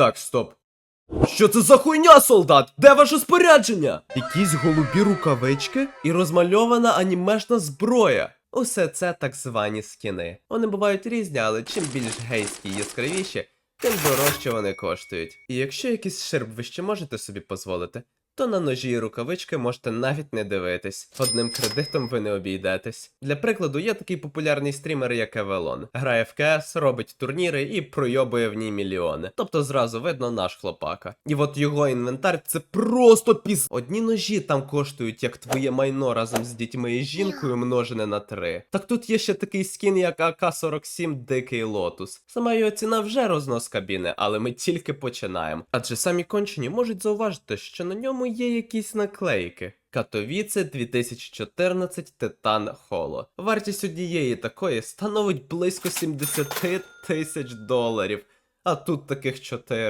так, стоп. Що це за хуйня, солдат? Де ваше спорядження? Якісь голубі рукавички і розмальована анімешна зброя. Усе це так звані скіни. Вони бувають різні, але чим більш гейські і яскравіші, тим дорожче вони коштують. І якщо якийсь шерб ви ще можете собі дозволити, то на ножі і рукавички можете навіть не дивитись. Одним кредитом ви не обійдетесь. Для прикладу, є такий популярний стрімер, як Евелон. Грає в КС, робить турніри і пройобує в ній мільйони. Тобто зразу видно наш хлопака. І от його інвентар це просто піз. Одні ножі там коштують, як твоє майно разом з дітьми і жінкою множене на три. Так тут є ще такий скін, як АК-47 Дикий Лотус. Сама його ціна вже рознос кабіни, але ми тільки починаємо. Адже самі кончені можуть зауважити, що на ньому є якісь наклейки. Катовіце 2014 Титан Холо. Вартість однієї такої становить близько 70 тисяч доларів. А тут таких 4.